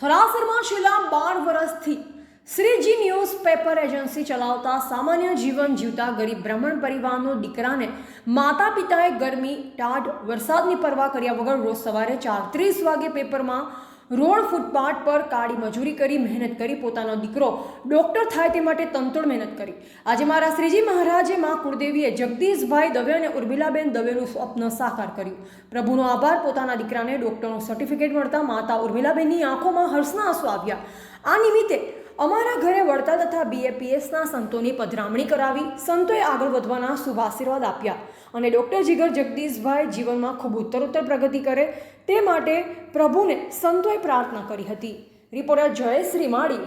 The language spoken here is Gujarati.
થરાસરમાં છેલ્લા બાર વર્ષથી શ્રીજી ન્યૂઝ પેપર એજન્સી ચલાવતા સામાન્ય જીવન જીવતા ગરીબ બ્રાહ્મણ પરિવારનો દીકરાને માતા પિતાએ ગરમી, ટાઢ, વરસાદની પરવા કર્યા વગર રોજ સવારે ચાર ત્રીસ વાગે પેપરમાં રોડ ફૂટપાથ પર કાળી મજૂરી કરી, મહેનત કરી પોતાનો દીકરો ડૉક્ટર થાય તે માટે તંતોડ મહેનત કરી. આજે મારા શ્રીજી મહારાજે માં કુળદેવીએ જગદીશભાઈ દવે અને ઉર્મિલાબેન દવેનું સ્વપ્ન સાકાર કર્યું. પ્રભુનો આભાર, પોતાના દીકરાને ડૉક્ટરનું સર્ટિફિકેટ મળતા માતા ઉર્મિલાબેનની આંખોમાં હર્ષના આંસુ આવ્યા. આ નિમિત્તે અમારા ઘરે વળતા તથા બીએપીએસના સંતોની પધરામણી કરાવી સંતોએ આગળ વધવાના શુભ આશીર્વાદ આપ્યા અને ડૉક્ટર જીગર જગદીશભાઈ જીવનમાં ખૂબ ઉત્તરોત્તર પ્રગતિ કરે તે માટે પ્રભુને સંતોએ પ્રાર્થના કરી હતી. રિપોર્ટર જયશ્રી શ્રીમાળી